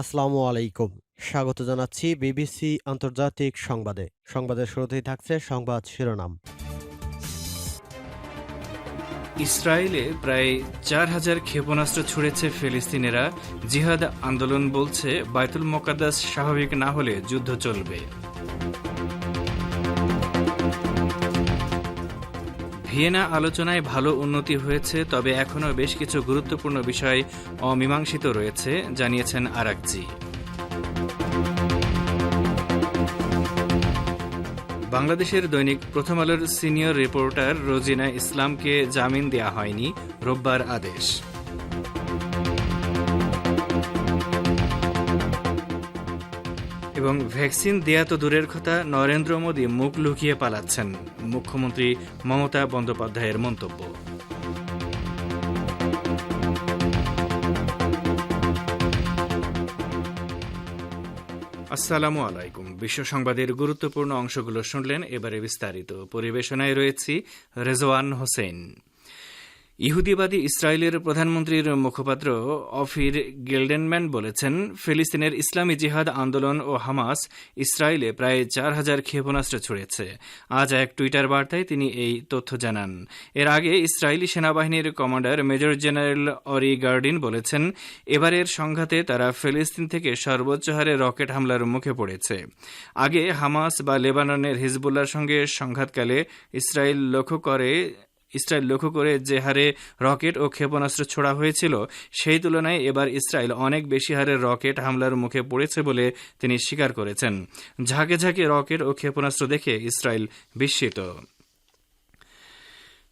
আসসালামু আলাইকুম। স্বাগত জানাচ্ছি বিবিসি আন্তর্জাতিক সংবাদে। সংবাদের শুরুতেই থাকছে সংবাদ শিরোনাম। ইসরায়েলে প্রায় চার হাজার ক্ষেপণাস্ত্র ছুড়েছে ফিলিস্তিনেরা। জিহাদ আন্দোলন বলছে বায়তুল মোকাদ্দাস স্বাভাবিক না হলে যুদ্ধ চলবে। ভিয়েনা আলোচনায় ভালো উন্নতি হয়েছে, তবে এখনও বেশ কিছু গুরুত্বপূর্ণ বিষয় অমীমাংসিত রয়েছে, জানিয়েছেন আরাকজি। বাংলাদেশের দৈনিক প্রথম আলোর সিনিয়র রিপোর্টার রোজিনা ইসলামকে জামিন দেয়া হয়নি, রোববার আদেশ। এবং ভ্যাকসিন দেয়া তো দূরের কথা, নরেন্দ্র মোদী মুখ লুকিয়ে পালাচ্ছেন। মুখ্যমন্ত্রী মমতা বন্দ্যোপাধ্যায়ের মন্তব্য। আসসালামু আলাইকুম। বিশ্ব সংবাদের গুরুত্বপূর্ণ অংশগুলো শুনলেন। এবারে বিস্তারিত পরিবেশনায় রয়েছি রেজওয়ান হোসেন। ইহুদিবাদী ইসরায়েলের প্রধানমন্ত্রীর মুখপাত্র অফির গেল্ডেনম্যান বলেছেন, ফিলিস্তিনের ইসলামী জিহাদ আন্দোলন ও হামাস ইসরায়েলে প্রায় চার হাজার ক্ষেপণাস্ত্র ছুড়েছে। আজ এক টুইটার বার্তায় তিনি এই তথ্য জানান। এর আগে ইসরায়েলি সেনাবাহিনীর কমান্ডার মেজর জেনারেল অরি গার্ডিন বলেছেন, এবারের সংঘাতে তারা ফিলিস্তিন থেকে সর্বোচ্চ হারে রকেট হামলার মুখে পড়েছে। আগে হামাস বা লেবাননের হিজবুল্লার সঙ্গে সংঘাতকালে ইসরায়েল লক্ষ্য করে ইসরায়েল লক্ষ্য করে যে হারে রকেট ও ক্ষেপণাস্ত্র ছোড়া হয়েছিল, সেই তুলনায় এবার ইসরায়েল অনেক বেশি হারে রকেট হামলার মুখে পড়েছে বলে তিনি স্বীকার করেছেন। ঝাঁকে ঝাঁকে রকেট ও ক্ষেপণাস্ত্র দেখে ইসরায়েল বিস্মিত।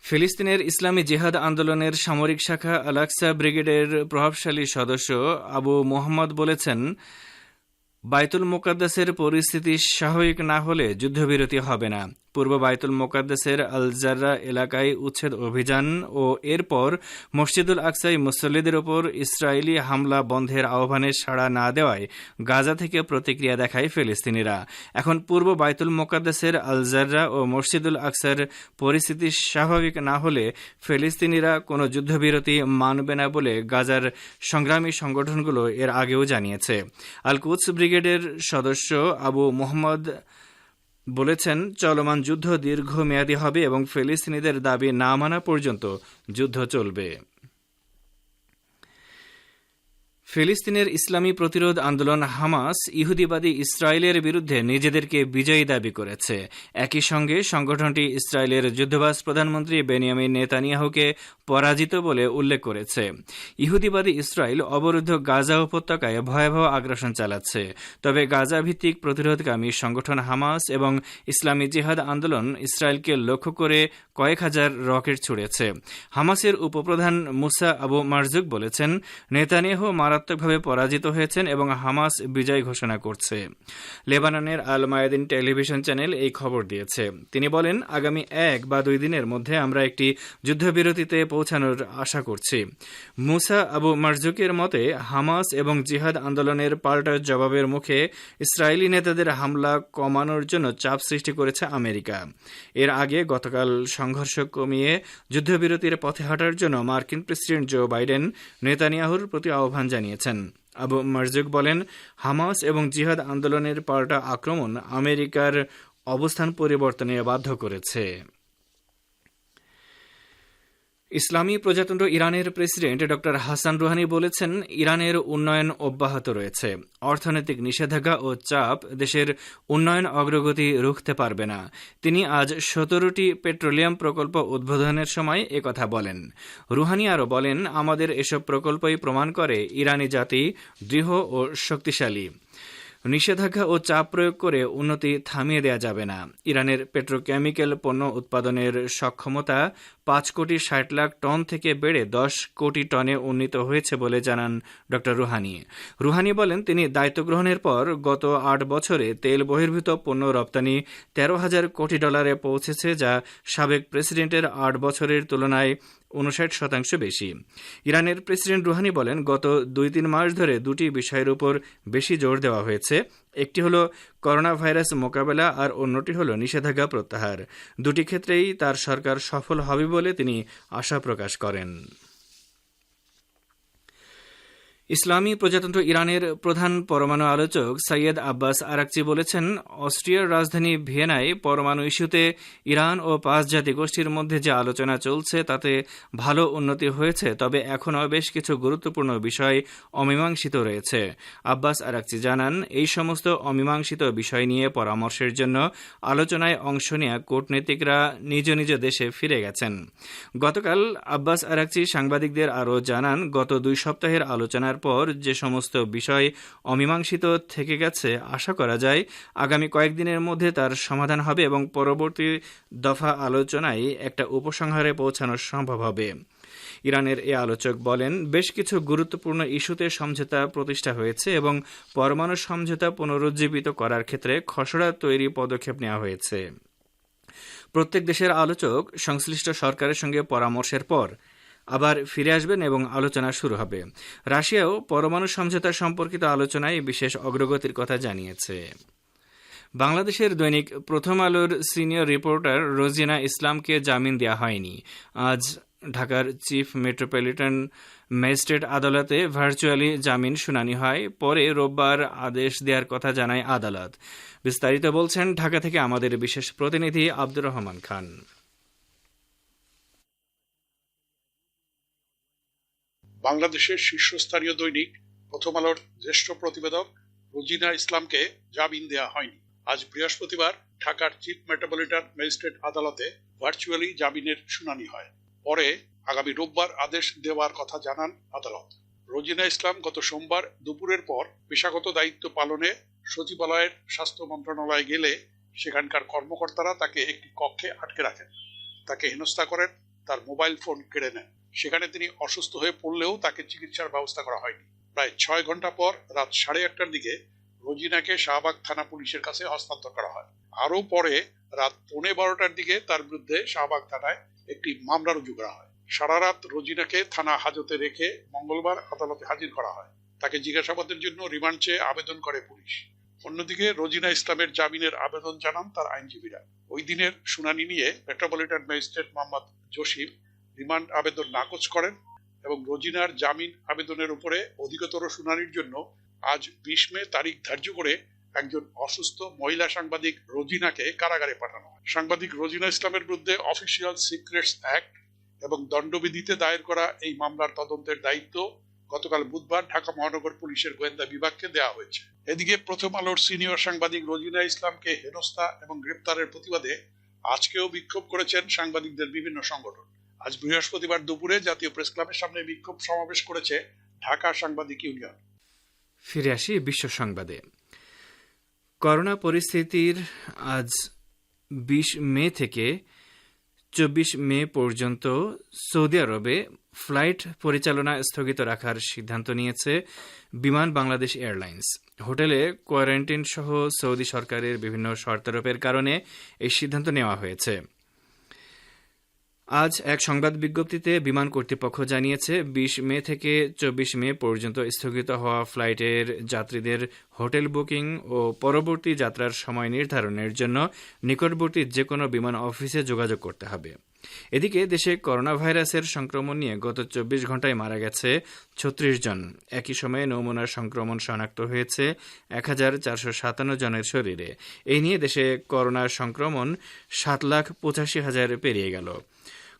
ফিলিস্তিনের ইসলামী জেহাদ আন্দোলনের সামরিক শাখা আলাক্সা ব্রিগেডের প্রভাবশালী সদস্য আবু মোহাম্মদ বলেছেন, বাইতুল মোকাদ্দাসের পরিস্থিতি স্বাভাবিক না হলে যুদ্ধবিরতি হবে না। পূর্ব বাইতুল মোকাদ্দেসের আলজাররা এলাকায় উচ্ছেদ অভিযান ও এরপর মসজিদুল আকসাই মুসল্লিদের ওপর ইসরায়েলি হামলা বন্ধের আহ্বানে সাড়া না দেওয়ায় গাজা থেকে প্রতিক্রিয়া দেখায় ফিলিস্তিনিরা। এখন পূর্ব বাইতুল মোকাদ্দেসের আলজাররা ও মসজিদুল আকসার পরিস্থিতি স্বাভাবিক না হলে ফিলিস্তিনিরা কোনো যুদ্ধবিরতি মানবে না বলে গাজার সংগ্রামী সংগঠনগুলো এর আগেও জানিয়েছে। আলকুৎস ব্রিগেডের সদস্য আবু মোহাম্মদ বলেছেন চলমান যুদ্ধ দীর্ঘমেয়াদী হবে এবং ফিলিস্তিনিদের দাবি না মানা পর্যন্ত যুদ্ধ চলবে। ফিলিস্তিনের ইসলামী প্রতিরোধ আন্দোলন হামাস ইহুদিবাদী ইসরায়েলের বিরুদ্ধে নিজেদেরকে বিজয়ী দাবি করেছে। একই সঙ্গে সংগঠনটি ইসরায়েলের যুদ্ধবাস প্রধানমন্ত্রী বেনিয়ামিন নেতানিয়াহুকে পরাজিত বলে উল্লেখ করেছে। ইহুদিবাদী ইসরায়েল অবরুদ্ধ গাজা উপত্যকায় ভয়াবহ আগ্রাসন চালাচ্ছে। তবে গাজা ভিত্তিক প্রতিরোধকামী সংগঠন হামাস এবং ইসলামী জিহাদ আন্দোলন ইসরায়েলকে লক্ষ্য করে কয়েক হাজার রকেট ছুড়েছে। হামাসের উপপ্রধান মুসা আবু মারজুক বলেছেন, নেতানিয়াহু মারাত্মকভাবে পরাজিত হয়েছেন এবং হামাস বিজয় ঘোষণা করছে। লেবাননের আল মায়াদিন টেলিভিশন চ্যানেল এই খবর দিয়েছে। তিনি বলেন, আগামী এক বা দুই দিনের মধ্যে আমরা একটি যুদ্ধবিরতিতে পৌঁছানোর আশা করছি। মুসা আবু মারজুকের মতে, হামাস এবং জিহাদ আন্দোলনের পাল্টা জবাবের মুখে ইসরায়েলি নেতাদের হামলা কমানোর জন্য চাপ সৃষ্টি করেছে আমেরিকা। এর আগে গতকাল সংঘর্ষ কমিয়ে যুদ্ধবিরতির পথে হাঁটার জন্য মার্কিন প্রেসিডেন্ট জো বাইডেন নেতানিয়াহুর প্রতি আহ্বান জানিয়েছেন। আবু মার্জুক বলেন হামাস এবং জিহাদ আন্দোলনের পাল্টা আক্রমণ আমেরিকার অবস্থান পরিবর্তনে বাধ্য করেছে। ইসলামী প্রজাতন্ত্র ইরানের প্রেসিডেন্ট ড. হাসান রুহানি বলেছেন, ইরানের উন্নয়ন অব্যাহত রয়েছে। অর্থনৈতিক নিষেধাজ্ঞা ও চাপ দেশের উন্নয়ন অগ্রগতি রুখতে পারবে না। তিনি আজ সতেরোটি পেট্রোলিয়াম প্রকল্প উদ্বোধনের সময় একথা বলেন। রুহানি আরও বলেন, আমাদের এসব প্রকল্পই প্রমাণ করে ইরানি জাতি দৃঢ় ও শক্তিশালী। নিষেধাজ্ঞা ও চাপ প্রয়োগ করে উন্নতি থামিয়ে দেওয়া যাবে না। ইরানের পেট্রোকেমিক্যাল পণ্য উৎপাদনের সক্ষমতা পাঁচ কোটি ষাট লাখ টন থেকে বেড়ে দশ কোটি টনে উন্নীত হয়েছে বলে জানান ড. রুহানি। রুহানি বলেন, তিনি দায়িত্ব গ্রহণের পর গত আট বছরে তেল বহির্ভূত পণ্য রপ্তানি তেরো হাজার কোটি ডলারে পৌঁছেছে, যা সাবেক প্রেসিডেন্টের আট বছরের তুলনায় উনষাট শতাংশ বেশি। ইরানের প্রেসিডেন্ট রুহানি বলেন, গত দুই তিন মাস ধরে দুটি বিষয়ের উপর বেশি জোর দেওয়া হয়েছে। একটি হলো করোনা ভাইরাস মোকাবেলা আর অন্যটি হলো নিষেধাজ্ঞা প্রত্যাহার। দুটি ক্ষেত্রেই তার সরকার সফল হবে বলে তিনি আশা প্রকাশ করেন। ইসলামী প্রজাতন্ত্র ইরানের প্রধান পরমাণু আলোচক সৈয়দ আব্বাস আরাকচি বলেছেন, অস্ট্রিয়ার রাজধানী ভিয়েনায় পরমাণু ইস্যুতে ইরান ও পাঁচ জাতি গোষ্ঠীর মধ্যে যে আলোচনা চলছে তাতে ভালো উন্নতি হয়েছে, তবে এখনও বেশ কিছু গুরুত্বপূর্ণ বিষয় অমীমাংসিত রয়েছে। আব্বাস আরাকচি জানান, এই সমস্ত অমীমাংসিত বিষয় নিয়ে পরামর্শের জন্য আলোচনায় অংশ নেওয়া কূটনীতিকরা নিজ নিজ দেশে ফিরে গেছেন। গতকাল আব্বাস আরাকচি সাংবাদিকদের আরও জানান, গত দুই সপ্তাহের আলোচনার পর যে সমস্ত বিষয় অমীমাংসিত থেকে গেছে, আশা করা যায় আগামী কয়েকদিনের মধ্যে তার সমাধান হবে এবং পরবর্তী দফা আলোচনায় একটা উপসংহারে পৌঁছানো সম্ভব হবে। ইরানের এ আলোচক বলেন, বেশ কিছু গুরুত্বপূর্ণ ইস্যুতে সমঝোতা প্রতিষ্ঠা হয়েছে এবং পরমাণু সমঝোতা পুনরুজ্জীবিত করার ক্ষেত্রে খসড়া তৈরি পদক্ষেপ নেওয়া হয়েছে। প্রত্যেক দেশের আলোচক সংশ্লিষ্ট সরকারের সঙ্গে পরামর্শের পর আবার ফিরে আসবেন এবং আলোচনা শুরু হবে। রাশিয়াও পরমাণু সমঝোতা সম্পর্কিত আলোচনায় বিশেষ অগ্রগতির কথা জানিয়েছে। বাংলাদেশের দৈনিক প্রথম আলোর সিনিয়র রিপোর্টার রোজিনা ইসলামকে জামিন দেওয়া হয়নি। আজ ঢাকার চিফ মেট্রোপলিটন ম্যাজিস্ট্রেট আদালতে ভার্চুয়ালি জামিন শুনানি হয়। পরে রোববার আদেশ দেওয়ার কথা জানায় আদালত। বিস্তারিত বলছেন ঢাকা থেকে আমাদের বিশেষ প্রতিনিধি আব্দুর রহমান খান। বাংলাদেশের শীর্ষস্থানীয় দৈনিক প্রথম আলোর জ্যেষ্ঠ প্রতিবেদক রোজিনা ইসলামকে জামিন দেওয়া হয়নি। আজ বৃহস্পতিবার ঢাকার চিফ মেট্রোপলিটন ম্যাজিস্ট্রেট আদালতে ভার্চুয়ালি জামিনের শুনানি হয়। পরে আগামী রোববার আদেশ দেওয়ার কথা জানান আদালত। রোজিনা ইসলাম গত সোমবার দুপুরের পর পেশাগত দায়িত্ব পালনে সচিবালয়ের স্বাস্থ্য মন্ত্রণালয়ে গেলে সেখানকার কর্মকর্তারা তাকে একটি কক্ষে আটকে রাখেন। তাকে হেনস্থা করেন, তার মোবাইল ফোন কেড়ে নেন। সেখানে তিনি অসুস্থ হয়ে পড়লেও তাকে চিকিৎসার ব্যবস্থা করা হয়নি। প্রায় ছয় ঘণ্টা পর রাত সাড়ে আটটার দিকে রোজিনাকে শাহবাগ থানা পুলিশের কাছে হস্তান্তর করা হয়। আরও পরে রাত পৌনে বারোটার দিকে তার বিরুদ্ধে শাহবাগ থানায় একটি মামলা রুজু করা হয়। সারা রাত রোজিনাকে থানা হাজতে রেখে মঙ্গলবার আদালতে হাজির করা হয়। তাকে জিজ্ঞাসাবাদের জন্য রিমান্ড চেয়ে আবেদন করে পুলিশ। অন্যদিকে রোজিনা ইসলামের জামিনের আবেদন জানান তার আইনজীবীরা। ওই দিনের শুনানি নিয়ে metropolitan magistrate Mohammad Jasim remand আবেদন নাকচ করেন এবং রোজিনার জামিন আবেদনের উপরে অধিকতর শুনানির জন্য আজ বিশ মে তারিখ ধার্য করে একজন অসুস্থ মহিলা সাংবাদিক রোজিনাকে কারাগারে পাঠানো হয়। সাংবাদিক রোজিনা ইসলামের বিরুদ্ধে অফিসিয়াল সিক্রেটস অ্যাক্ট এবং দণ্ডবিধিতে দায়ের করা এই মামলার তদন্তের দায়িত্ব গতকাল বুধবার ঢাকা মহানগর পুলিশের গোয়েন্দা বিভাগকে দেওয়া হয়েছে। এদিকে প্রথম আলোর সিনিয়র সাংবাদিক রোজিনা ইসলামকে হেনস্থা এবং গ্রেপ্তারের প্রতিবাদে আজকেও বিক্ষোভ করেছেন সাংবাদিকদের বিভিন্ন সংগঠন। আজ বৃহস্পতিবার দুপুরে জাতীয় প্রেস ক্লাবের সামনে বিক্ষোভ সমাবেশ করেছে ঢাকা সাংবাদিক ইউনিয়ন। ফিরে আসি বিশ্ব সংবাদে। করোনা পরিস্থিতির আজ বিশ মে থেকে চব্বিশ মে পর্যন্ত সৌদি আরবে ফ্লাইট পরিচালনা স্থগিত রাখার সিদ্ধান্ত নিয়েছে বিমান বাংলাদেশ এয়ারলাইন্স। হোটেলে কোয়ারেন্টিন সহ সৌদি সরকারের বিভিন্ন শর্তারোপের কারণে এই সিদ্ধান্ত নেওয়া হয়েছে। আজ এক সংবাদ বিজ্ঞপ্তিতে বিমান কর্তৃপক্ষ জানিয়েছে, বিশ মে থেকে চব্বিশ মে পর্যন্ত স্থগিত হওয়া ফ্লাইটের যাত্রীদের হোটেল বুকিং ও পরবর্তী যাত্রার সময় নির্ধারণের জন্য নিকটবর্তী যে কোনো বিমান অফিসে যোগাযোগ করতে হবে। এদিকে দেশে করোনা ভাইরাসের সংক্রমণ নিয়ে গত চব্বিশ ঘন্টায় মারা গেছে ছত্রিশ জন। একই সময়ে নমুনার সংক্রমণ শনাক্ত হয়েছে এক হাজার চারশো সাতান্ন জনের শরীরে। এই নিয়ে দেশে করোনার সংক্রমণ সাত লাখ পঁচাশি হাজার পেরিয়ে গেল।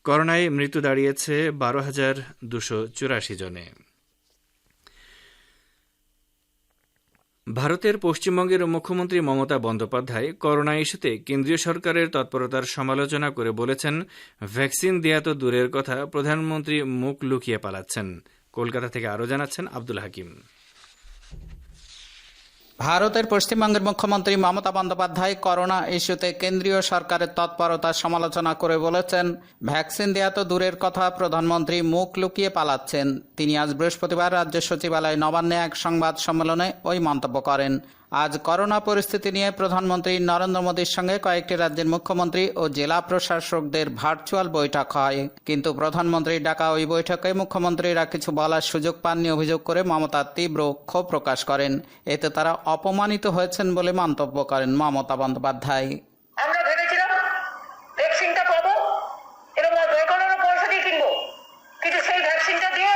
করোনায় মৃত্যু দাঁড়িয়েছে বারো হাজার দুশো চুরাশি জনে। ভারতের পশ্চিমবঙ্গের মুখ্যমন্ত্রী মমতা বন্দ্যোপাধ্যায় করোনা ইস্যুতে কেন্দ্রীয় সরকারের তৎপরতার সমালোচনা করে বলেছেন, ভ্যাকসিন দেয়া তো দূরের কথা, প্রধানমন্ত্রী মুখ লুকিয়ে পালাচ্ছেন। কলকাতা থেকে আরও জানাচ্ছেন আব্দুল হাকিম। ভারতের পশ্চিমবঙ্গের মুখ্যমন্ত্রী মমতা বন্দ্যোপাধ্যায় করোনা ইস্যুতে কেন্দ্রীয় সরকারের তৎপরতা সমালোচনা করে বলেছেন, ভ্যাকসিন দেওয়া তো দূরের কথা, প্রধানমন্ত্রী মুখ লুকিয়ে পালাচ্ছেন। তিনি আজ বৃহস্পতিবার রাজ্য সচিবালয় নবান্নে এক সংবাদ সম্মেলনে ওই মন্তব্য করেন। আজ করোনা পরিস্থিতি নিয়ে প্রধানমন্ত্রী নরেন্দ্র মোদীর সঙ্গে কয়েকটি রাজ্যের মুখ্যমন্ত্রী ও জেলা প্রশাসকদের ভার্চুয়াল বৈঠক হয়। কিন্তু প্রধানমন্ত্রীর ডাকা ওই বৈঠকে মুখ্যমন্ত্রীরা কিছু বলার সুযোগ পাননি অভিযোগ করে মমতা তীব্র ক্ষোভ প্রকাশ করেন। এতে তারা অপমানিত হয়েছেন বলে মন্তব্য করেন মমতা বন্দ্যোপাধ্যায়। কিন্তু সেই ভ্যাকসিনটা দিয়ে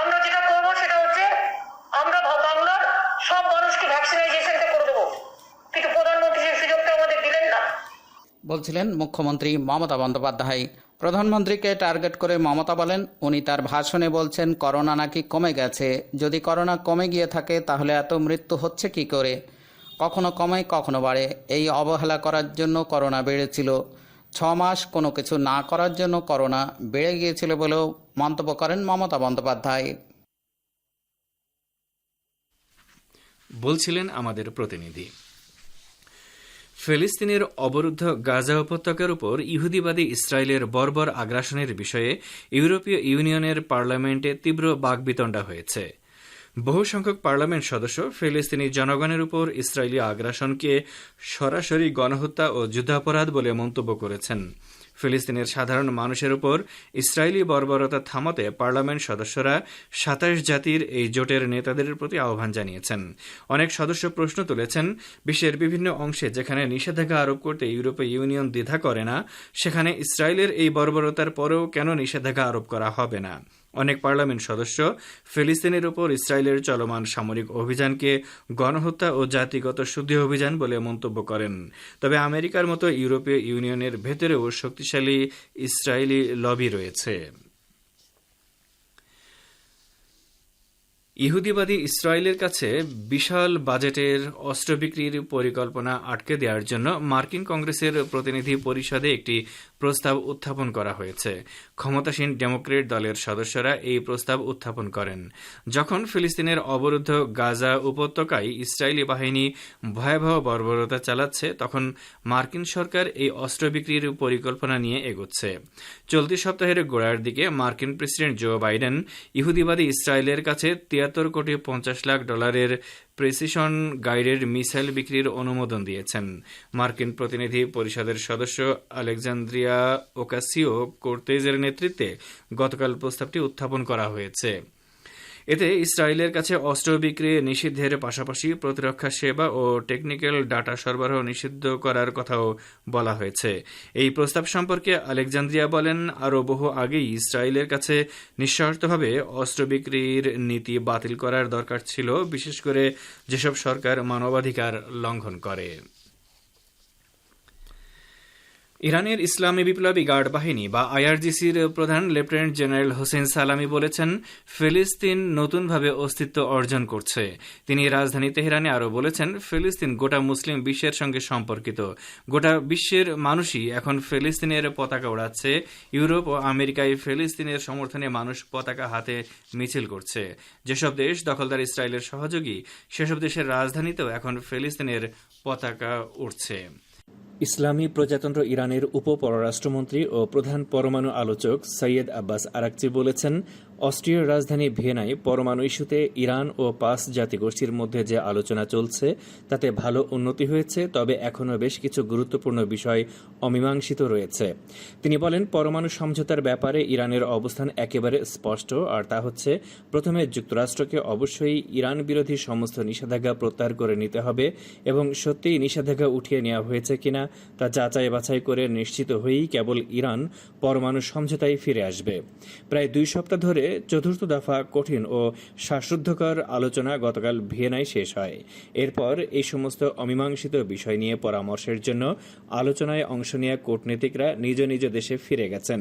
আমরা যেটা করব সেটা হচ্ছে ভ্যাকসিনাইজেশনটা করে দেবো। কিন্তু প্রধানমন্ত্রী সেই সুযোগটা আমাদের দিলেন না। বলছিলেন মুখ্যমন্ত্রী মমতা বন্দ্যোপাধ্যায়। প্রধানমন্ত্রীকে টার্গেট করে মমতা বলেন, উনি তার ভাষণে বলছেন, করোনা নাকি কমে গেছে। যদি করোনা কমে গিয়ে থাকে, তাহলে এত মৃত্যু হচ্ছে কি করে? কখনো কমে, কখনো বাড়ে। এই অবহেলা করার জন্য করোনা বেড়েছিল। ছ মাস কোনো কিছু না করার জন্য করোনা বেড়ে গিয়েছিল বলেও মন্তব্য করেন মমতা বন্দ্যোপাধ্যায়। বলছিলেন আমাদের প্রতিনিধি। ফিলিস্তিনের অবরুদ্ধ গাজা উপত্যকার উপর ইহুদিবাদী ইসরায়েলের বর্বর আগ্রাসনের বিষয়ে ইউরোপীয় ইউনিয়নের পার্লামেন্টে তীব্র বাকবিতণ্ডা হয়েছে। বহু সংখ্যক পার্লামেন্ট সদস্য ফিলিস্তিনি জনগণের উপর ইসরায়েলি আগ্রাসনকে সরাসরি গণহত্যা ও যুদ্ধাপরাধ বলে মন্তব্য করেছেন। ফিলিস্তিনের সাধারণ মানুষের উপর ইসরায়েলি বর্বরতা থামাতে পার্লামেন্ট সদস্যরা সাতাশ জাতির এই জোটের নেতাদের প্রতি আহ্বান জানিয়েছেন। অনেক সদস্য প্রশ্ন তুলেছেন, বিশ্বের বিভিন্ন অংশে যেখানে নিষেধাজ্ঞা আরোপ করতে ইউরোপীয় ইউনিয়ন দ্বিধা করে না, সেখানে ইসরায়েলের এই বর্বরতার পরেও কেন নিষেধাজ্ঞা আরোপ করা হবে না? অনেক পার্লামেন্ট সদস্য ফিলিস্তিনের উপর ইসরায়েলের চলমান সামরিক অভিযানকে গণহত্যা ও জাতিগত শুদ্ধি অভিযান বলে মন্তব্য করেন। তবে আমেরিকার মতো ইউরোপীয় ইউনিয়নের ভেতরেও শক্তিশালী ইসরায়েলি লবি রয়েছে। ইহুদিবাদী ইসরায়েলের কাছে বিশাল বাজেটের অস্ত্র বিক্রির পরিকল্পনা আটকে দেওয়ার জন্য মার্কিন কংগ্রেসের প্রতিনিধি পরিষদে একটি প্রস্তাব উত্থাপন করা হয়েছে। ক্ষমতাসীন ডেমোক্রেট দলের সদস্যরা এই প্রস্তাব উত্থাপন করেন। যখন ফিলিস্তিনের অবরুদ্ধ গাজা উপত্যকায় ইসরায়েলি বাহিনী ভয়াবহ বর্বরতা চালাচ্ছে, তখন মার্কিন সরকার এই অস্ত্র বিক্রির পরিকল্পনা নিয়ে এগোচ্ছে। চলতি সপ্তাহের গোড়ার দিকে মার্কিন প্রেসিডেন্ট জো বাইডেন ইহুদিবাদী ইসরায়েলের কাছে তিয়াত্তর কোটি পঞ্চাশ লাখ ডলারের প্রেসিশন গাইডেড মিসাইল বিক্রির অনুমোদন দিয়েছেন। মার্কিন প্রতিনিধি পরিষদের সদস্য আলেকজান্দ্রিয়া ওকাসিও কোর্তেজের নেতৃত্বে গতকাল প্রস্তাবটি উত্থাপন করা হয়েছে। এতে ইসরায়েলের কাছে অস্ত্র বিক্রি নিষিদ্ধের পাশাপাশি প্রতিরক্ষা সেবা ও টেকনিক্যাল ডাটা সরবরাহ নিষিদ্ধ করার কথাও বলা হয়েছে। এই প্রস্তাব সম্পর্কে আলেকজান্দ্রিয়া বলেন, আরও বহু আগেই ইসরায়েলের কাছে নিঃস্বার্থভাবে অস্ত্র বিক্রির নীতি বাতিল করার দরকার ছিল, বিশেষ করে যেসব সরকার মানবাধিকার লঙ্ঘন করে। ইরানের ইসলামী বিপ্লবী গার্ড বাহিনী বা আইআরজিসির প্রধান লেফটেন্যান্ট জেনারেল হোসেন সালামি বলেছেন, ফিলিস্তিন নতুনভাবে অস্তিত্ব অর্জন করছে। তিনি রাজধানী তেহরানে আরও বলেছেন, ফিলিস্তিন গোটা মুসলিম বিশ্বের সঙ্গে সম্পর্কিত। গোটা বিশ্বের মানুষই এখন ফিলিস্তিনের পতাকা ওড়াচ্ছে। ইউরোপ ও আমেরিকায় ফিলিস্তিনের সমর্থনে মানুষ পতাকা হাতে মিছিল করছে। যেসব দেশ দখলদার ইসরায়েলের সহযোগী, সেসব দেশের রাজধানীতেও এখন ফিলিস্তিনের পতাকা উঠছে ইসলামী প্রজাতন্ত্র ইরানের উপ পররাষ্ট্রমন্ত্রী ও প্রধান পরমাণু আলোচক সৈয়দ আব্বাস আরাকচি বলেছেন অস্ট্রিয়ার রাজধানী ভিয়েনায় পরমাণু ইস্যুতে ইরান ও পাস জাতিগোষ্ঠীর মধ্যে যে আলোচনা চলছে, তাতে ভালো উন্নতি হয়েছে, তবে এখনও বেশ কিছু গুরুত্বপূর্ণ বিষয় অমীমাংসিত রয়েছে। তিনি বলেন, পরমাণু সমঝোতার ব্যাপারে ইরানের অবস্থান একেবারে স্পষ্ট, আর তা হচ্ছে, প্রথমে যুক্তরাষ্ট্রকে অবশ্যই ইরান বিরোধী সমস্ত নিষেধাজ্ঞা প্রত্যাহার করে নিতে হবে এবং সত্যিই নিষেধাজ্ঞা উঠিয়ে নেওয়া হয়েছে কিনা তা যাচাই বাছাই করে নিশ্চিত হয়েই কেবল ইরান পরমাণু সমঝোতায় ফিরে আসবে। প্রায় দুই সপ্তাহ ধরে চতুর্থ দফা কঠিন ও শ্বাসরুদ্ধকর আলোচনা গতকাল ভিয়েনায় শেষ হয়। এরপর এই সমস্ত অমীমাংসিত বিষয় নিয়ে পরামর্শের জন্য আলোচনায় অংশ নেওয়া কূটনীতিকরা নিজ নিজ দেশে ফিরে গেছেন।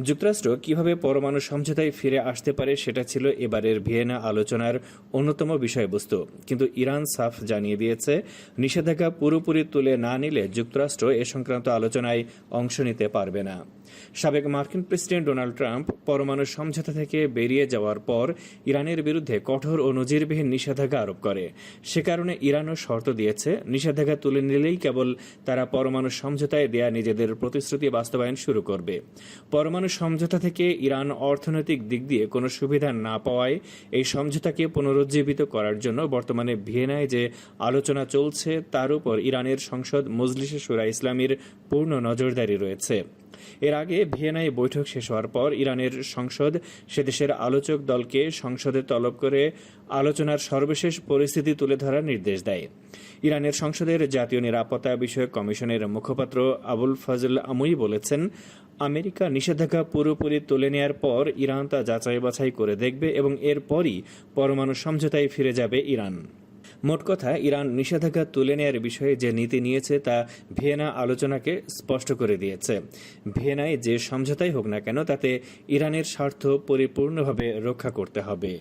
যুক্তরাষ্ট্র কীভাবে পরমাণু সমঝোতায় ফিরে আসতে পারে সেটা ছিল এবারের ভিয়েনা আলোচনার অন্যতম বিষয়বস্তু। কিন্তু ইরান সাফ জানিয়ে দিয়েছে, নিষেধাজ্ঞা পুরোপুরি তুলে না নিলে যুক্তরাষ্ট্র এ সংক্রান্ত আলোচনায় অংশ নিতে পারবে না। সাবেক মার্কিন প্রেসিডেন্ট ডোনাল্ড ট্রাম্প পরমাণু সমঝোতা থেকে বেরিয়ে যাওয়ার পর ইরানের বিরুদ্ধে কঠোর ও নজিরবিহীন নিষেধাজ্ঞা আরোপ করে। সে কারণে ইরানও শর্ত দিয়েছে, নিষেধাজ্ঞা তুলে নিলেই কেবল তারা পরমাণু সমঝোতায় দেয়া নিজেদের প্রতিশ্রুতি বাস্তবায়ন শুরু করবে। পরমাণু সমঝোতা থেকে ইরান অর্থনৈতিক দিক দিয়ে কোনো সুবিধা না পাওয়ায় এই সমঝোতাকে পুনরুজ্জীবিত করার জন্য বর্তমানে ভিয়েনায় যে আলোচনা চলছে, তার উপর ইরানের সংসদ মজলিসে সুরা ইসলামীর পূর্ণ নজরদারি রয়েছে। এর আগে ভিয়েনায় বৈঠক শেষ হওয়ার পর ইরানের সংসদ সে দেশের আলোচক দলকে সংসদে তলব করে আলোচনার সর্বশেষ পরিস্থিতি তুলে ধরার নির্দেশ দেয়। ইরানের সংসদের জাতীয় নিরাপত্তা বিষয়ক কমিশনের মুখপাত্র আবুল ফজল আমুই বলেছেন, আমেরিকা নিষেধাজ্ঞা পুরোপুরি তুলে নেওয়ার পর ইরান তা যাচাই বাছাই করে দেখবে এবং এরপরই পরমাণু সমঝোতায় ফিরে যাবে ইরান। মোট কথা, ইরান নিষেধাজ্ঞা তুলে নেয়ার বিষয়ে যে নীতি নিয়েছে তা ভিয়েনা আলোচনাকে স্পষ্ট করে দিয়েছে। ভিয়েনায় যে সমঝোতাই হোক না কেন, তাতে ইরানের স্বার্থ পরিপূর্ণভাবে রক্ষা করতে হবে।